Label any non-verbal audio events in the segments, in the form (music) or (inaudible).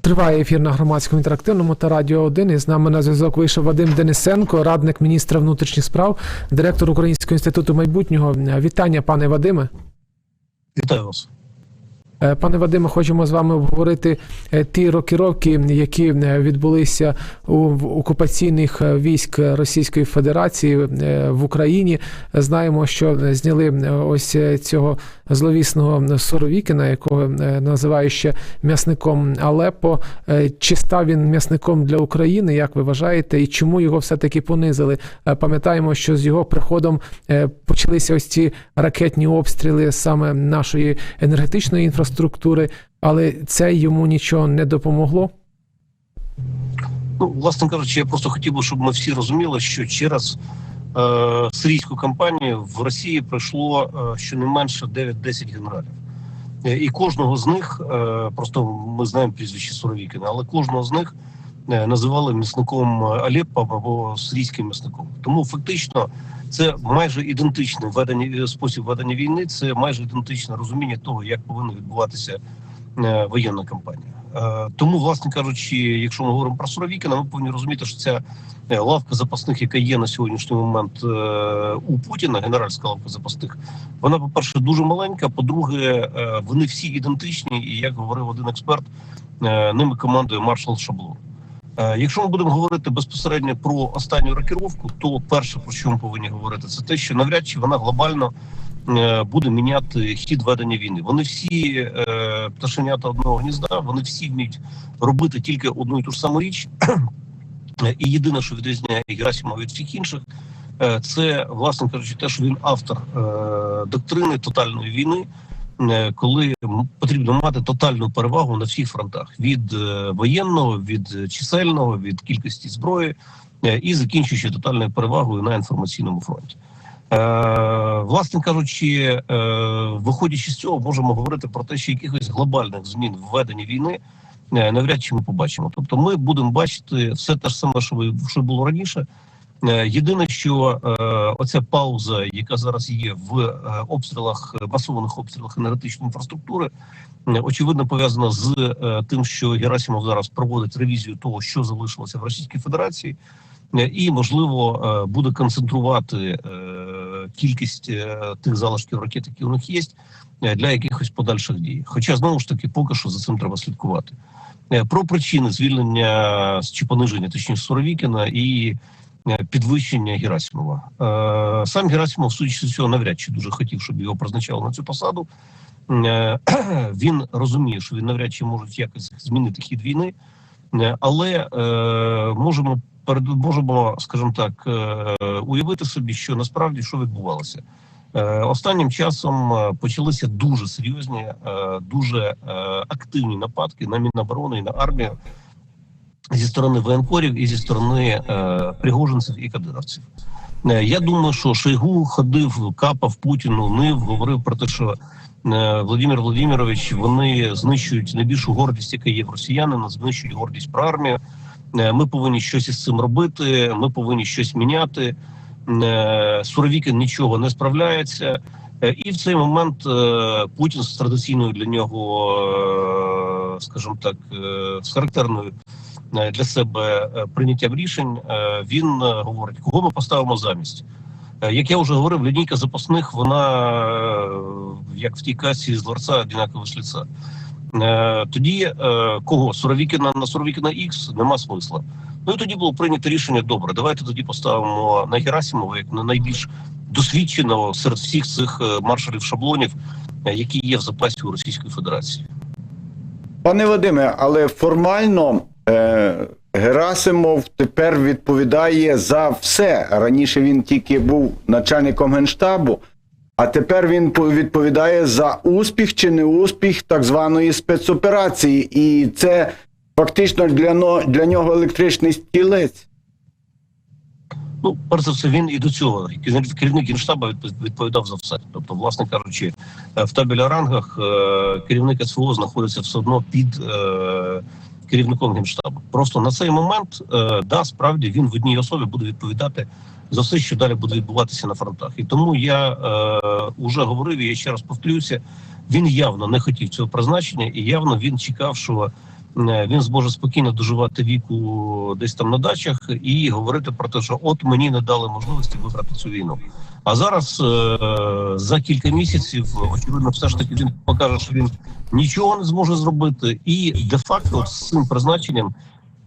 Триває ефір на громадському інтерактивному та радіо 1. І з нами на зв'язок вийшов Вадим Денисенко, радник міністра внутрішніх справ, директор Українського інституту майбутнього. Вітання, пане Вадиме. Вітаю вас. Е, Пане Вадиме, хочемо з вами обговорити е, ті рокіровки, які е, відбулися у окупаційних військ Російської Федерації в Україні. Знаємо, що зняли ось цього зловісного Соровікіна, якого називають ще м'ясником Алеппо. Е, Чи став він м'ясником для України, як ви вважаєте, і чому його все-таки понизили? Е, Пам'ятаємо, що з його приходом почалися ось ці ракетні обстріли саме нашої енергетичної інфраструктури, але це йому нічого не допомогло. Ну, власне кажучи, я просто хотів би, щоб ми всі розуміли, що через е, сирійську кампанію в Росії пройшло е, щонайменше 9-10 генералів. Е, І кожного з них, е, просто ми знаємо прізвище Суровікіна, але кожного з них називали місником Алеппо або сирійським місником. Тому фактично це майже ідентичний ведення, спосіб ведення війни, це майже ідентичне розуміння того, як повинна відбуватися е, воєнна кампанія. Е, Тому, власне кажучи, якщо ми говоримо про Суровікіна, ми повинні розуміти, що ця е, лавка запасних, яка є на сьогоднішній момент е, у Путіна, генеральська лавка запасних, вона, по-перше, дуже маленька. По-друге, е, вони всі ідентичні, і як говорив один експерт, е, ними командує маршал Шаблон. Е, Якщо ми будемо говорити безпосередньо про останню рокіровку, то перше про що ми повинні говорити, це те, що навряд чи вона глобально е, буде міняти хід ведення війни. Вони всі е, пташенята одного гнізда, вони всі вміють робити тільки одну і ту ж саму річ. І єдине, що відрізняє Герасимова від всіх інших, це власне кажучи, те, що він автор доктрини тотальної війни, коли потрібно мати тотальну перевагу на всіх фронтах: від е, воєнного, від е, чисельного, від кількості зброї е, і закінчуючи тотальною перевагою на інформаційному фронті. Е, власне кажучи, е, виходячи з цього, можемо говорити про те, що якихось глобальних змін в веденні війни е, навряд чи ми побачимо. Тобто, ми будемо бачити все те ж саме, що ви що було раніше. Е, Єдине, що е, оця пауза, яка зараз є в е, обстрілах, масованих обстрілах енергетичної інфраструктури, очевидно пов'язана з тим, що Герасимов зараз проводить ревізію того, що залишилося в Російській Федерації, і можливо буде концентрувати кількість тих залишків ракет, які у них є, для якихось подальших дій. Хоча знову ж таки, поки що за цим треба слідкувати. Про причини звільнення чи пониження, точніше Суровікіна і підвищення Герасимова. Е, Сам Герасимов, судячи з цього, навряд чи дуже хотів, щоб його призначали на цю посаду. Е, (clears throat) Він розуміє, що він навряд чи можуть якось змінити хід війни, Е, але е, можемо можемо, скажімо так, е, уявити собі, що насправді що відбувалося. Е, Останнім часом е, почалися дуже серйозні, е, дуже е, активні нападки на Міноборони і на армію зі сторони воєнкорів і зі сторони е, пригожинців і кадировців. Е, Я думаю, що Шойгу ходив, капав Путіну, нив, говорив про те, що е, Володимир Володимирович вони знищують найбільшу гордість, яка є в росіянина, знищують гордість про армію. Е, Ми повинні щось із цим робити. Ми повинні щось міняти. Е, Суровікін нічого не справляється. Е, І в цей момент е, Путін з традиційною для нього, е, скажімо так, з характерною для себе е, прийняттям рішень, е, він е, говорить, кого ми поставимо замість. Е, Як я вже говорив, лінійка запасних, вона е, як в тій касі з дворця однаково. Е, Тоді е, кого? Суровікіна на Суровікіна Х нема смисла. Ну і тоді було прийнято рішення: добре, давайте тоді поставимо на Герасимова як на найбільш досвідченого серед всіх цих е, маршалів шаблонів, е, які є в запасі у Російської Федерації. Пане Вадиме, але формально е, Герасимов тепер відповідає за все. Раніше він тільки був начальником генштабу, а тепер він відповідає за успіх чи неуспіх так званої спецоперації. І це фактично для, для нього електричний стілець. Ну, перш за все, він і до цього керівник генштабу відповідав за все. Тобто, власне кажучи, е, в табеля рангах е, керівник СВО знаходиться все одно під е, керівником генштабу. Просто на цей момент, е, да, справді він в одній особі буде відповідати за все, що далі буде відбуватися на фронтах. І тому я е, вже говорив, і я ще раз повторюся, він явно не хотів цього призначення, і явно він чекав, що він зможе спокійно доживати віку десь там на дачах і говорити про те, що от мені не дали можливості виграти цю війну. А зараз е, за кілька місяців очевидно, все ж таки він покаже, що він нічого не зможе зробити, і де-факто з цим призначенням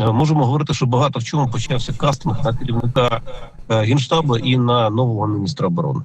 е, можемо говорити, що багато в чому почався кастинг на керівника е, генштабу і на нового міністра оборони.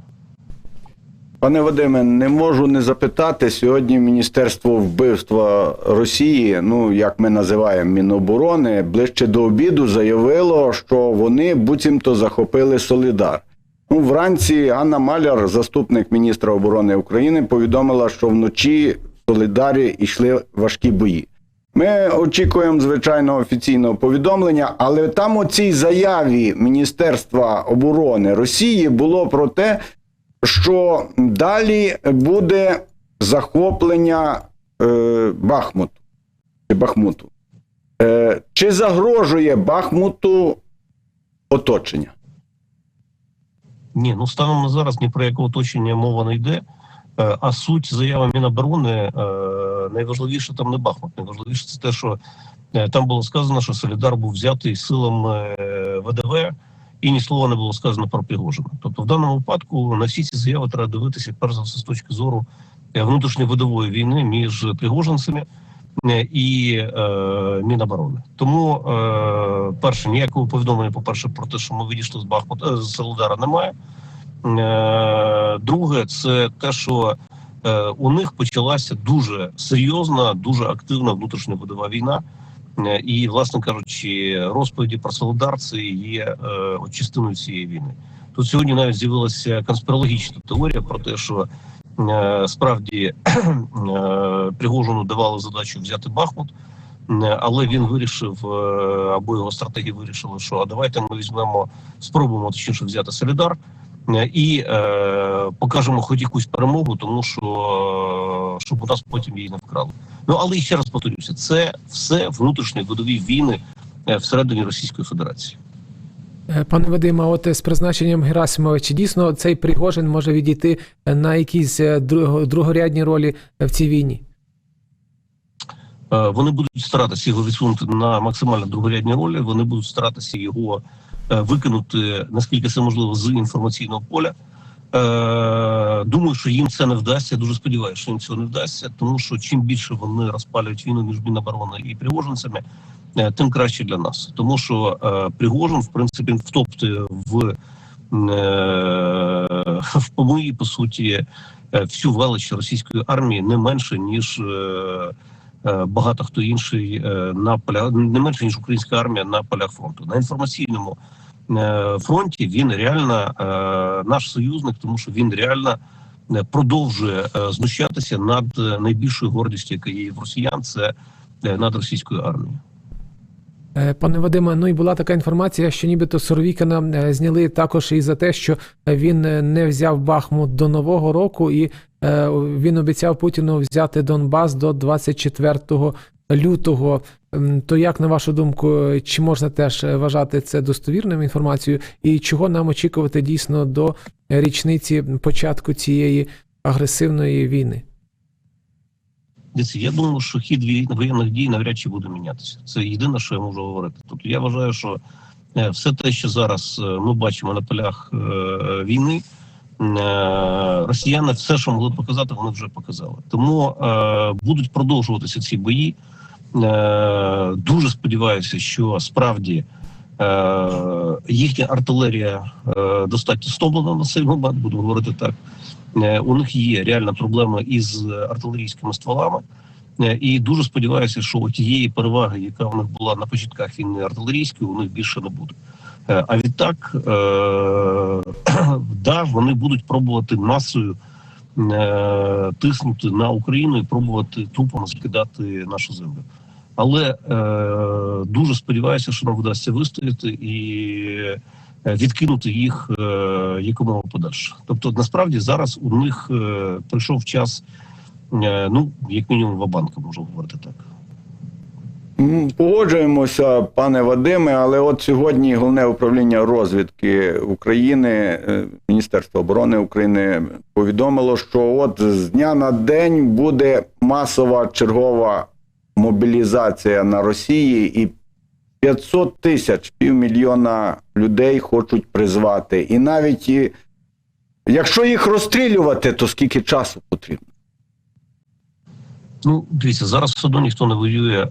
Пане Вадиме, не можу не запитати. Сьогодні Міністерство вбивства Росії, ну як ми називаємо Міноборони, ближче до обіду заявило, що вони буцімто захопили Солідар. Ну, вранці Анна Маляр, заступник міністра оборони України, повідомила, що вночі в Солідарі йшли важкі бої. Ми очікуємо звичайно офіційного повідомлення, але там у цій заяві Міністерства оборони Росії було про те, що далі буде захоплення е, Бахмуту. Чи Бахмуту. Е, чи загрожує Бахмуту оточення? Ні, ну станом на зараз ні про яке оточення мова не йде. Е, А суть заяви Міноборони е, найважливіше там не Бахмут. Найважливіше це те, що е, там було сказано, що Солідар був взятий силами е, ВДВ, і ні слова не було сказано про Пригожина. Тобто, в даному випадку на всі ці заяви треба дивитися перш за все з точки зору е, внутрішньої видової війни між пригожинцями е, і е, Міноборони. Тому е, перше ніякого повідомлення, по перше, про те, що ми відійшли з Бахмута з Солодара, немає. Е, Друге, це те, що е, у них почалася дуже серйозна, дуже активна внутрішня видова війна. І, власне кажучи, розповіді про Солодар це є от частиною цієї війни. Тут сьогодні навіть з'явилася конспірологічна теорія про те, що справді Пригожину давали задачу взяти Бахмут, але він вирішив, е, або його стратегії вирішили, що а давайте ми візьмемо, спробуємо точніше взяти Солідар е, і е, покажемо хоч якусь перемогу, тому що щоб у нас потім її не вкрали. Ну але ще раз повторюся, це все внутрішні видові війни е, всередині Російської Федерації. Е, Пане Вадиме, от з призначенням Герасимова, чи дійсно цей Пригожин може відійти е, на якісь другорядні ролі в цій війні? Вони будуть старатися його відсунути на максимально другорядні ролі. Вони будуть старатися його викинути наскільки це можливо з інформаційного поля. Е, Думаю, що їм це не вдасться. Дуже сподіваюся, що їм цього не вдасться, тому що чим більше вони розпалюють війну між Міноборони і Пригожинцями, е, тим краще для нас. Тому що е, Пригожин, в принципі, втоптує в, в помиї, по суті, всю велич російської армії не менше ніж. багато хто інший на полях не менше ніж українська армія на полях фронту на інформаційному фронті. Він реально е, наш союзник, тому що він реально е, продовжує е, знущатися над е, найбільшою гордістю, яка є в росіян, це е, над російською армією. Е, Пане Вадиме, ну і була така інформація, що нібито Суровікана е, зняли також і за те, що він е, не взяв Бахмут до нового року, і е, він обіцяв Путіну взяти Донбас до 24 лютого. То як на вашу думку, чи можна теж вважати це достовірною інформацією, і чого нам очікувати дійсно до річниці початку цієї агресивної війни? Я думаю, що хід воєнних дій навряд чи буде мінятися. Це єдине, що я можу говорити. Тобто я вважаю, що е, все те, що зараз е, ми бачимо на полях е, війни, росіяни все, що могли показати, вони вже показали. Тому будуть продовжуватися ці бої. Е, дуже сподіваюся, що справді е, їхня артилерія е, достатньо стомлена на цей момент, буду говорити так. У них є реальна проблема із артилерійськими стволами. І дуже сподіваюся, що тієї переваги, яка в них була на початках війни артилерійської, у них більше не буде. А відтак, (clears throat) да, вони будуть пробувати масою тиснути на Україну і пробувати трупами закидати нашу землю. Але е, дуже сподіваюся, що нам вдасться вистояти і е, відкинути їх е, якомога подальше. Тобто, насправді зараз у них е, прийшов час, е, ну як мінімум, вабанка, можу говорити так. Погоджуємося, пане Вадиме, але от сьогодні головне управління розвідки України, е, Міністерство оборони України повідомило, що от з дня на день буде масова чергова мобілізація на Росії, і 500 тисяч півмільйона людей хочуть призвати. І навіть якщо їх розстрілювати, то скільки часу потрібно? Ну, дивіться, зараз все одно ніхто не воює. Е,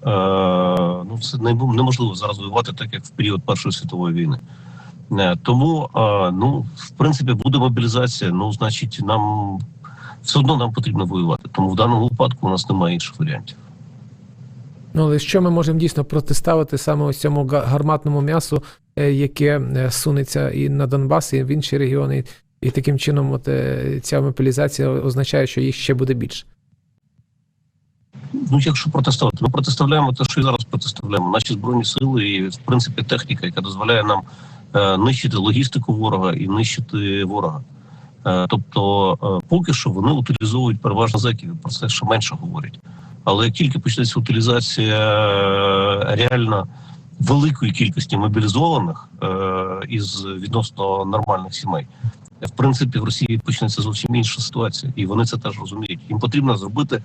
ну, це не- неможливо зараз воювати так, як в період Першої світової війни. Е, тому, е, ну, в принципі, буде мобілізація. Ну, значить, нам все одно нам потрібно воювати. Тому в даному випадку у нас немає інших варіантів. Ну, але що ми можемо дійсно протиставити саме ось цьому гарматному м'ясу, е, яке е, сунеться і на Донбас, і в інші регіони, і таким чином, от е, ця мобілізація означає, що їх ще буде більше. Ну, якщо протиставити, ми протиставляємо те, що і зараз протиставляємо. Наші збройні сили і, в принципі, техніка, яка дозволяє нам е, нищити логістику ворога і нищити ворога. Е, тобто, е, поки що вони утилізовують переважно зеків, про це ще менше говорять. Але як тільки почнеться утилізація реально великої кількості мобілізованих е, із відносно нормальних сімей, в принципі, в Росії почнеться зовсім інша ситуація, і вони це теж розуміють. Їм потрібно зробити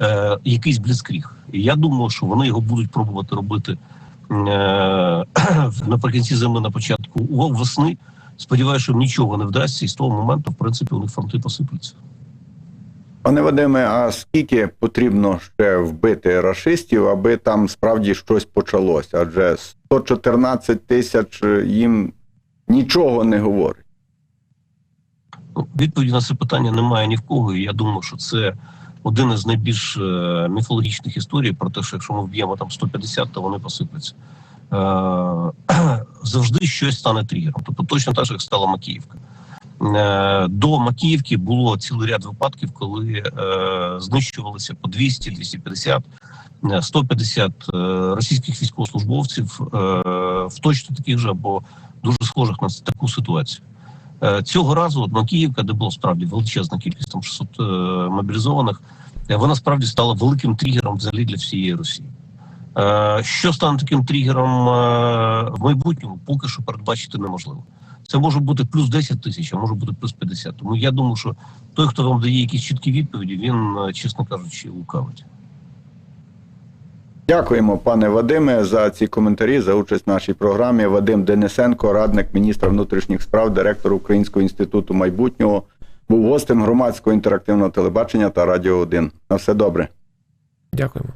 е, якийсь бліцкріг. І я думаю, що вони його будуть пробувати робити е, (clears throat) наприкінці зими, на початку весни. Сподіваюся, що нічого не вдасться, і з того моменту, в принципі, у них фронти посипляться. Пане Вадиме, а скільки потрібно ще вбити рашистів, аби там справді щось почалося? Адже 114 тисяч е, їм нічого не говорить. Ну, Відповіді на це питання немає ні в кого. Я думаю, що це один із найбільш е, міфологічних історій про те, що якщо ми вб'ємо там 150, то вони посипляться. Е, (clears throat) завжди щось стане тригером. Тобто точно так як стала Макіївка. Е, до Макіївки було цілий ряд випадків, коли е, знищувалися по 200, 250, е, 150 е, російських військовослужбовців е, в точно таких же або дуже схожих на таку ситуацію. Цього разу Макіївка, де було справді величезна кількість там 600 е, мобілізованих, вона справді стала великим тригером взагалі для всієї Росії. Що стане таким тригером в майбутньому, поки що передбачити неможливо. Це може бути плюс 10 тисяч, а може бути плюс 50. Тому я думаю, що той, хто вам дає якісь чіткі відповіді, він, е, чесно кажучи, лукавить. Дякуємо, пане Вадиме, за ці коментарі, за участь в нашій програмі. Вадим Денисенко, радник міністра внутрішніх справ, директор Українського інституту майбутнього, був гостем громадського інтерактивного телебачення та радіо 1. На все добре. Дякуємо.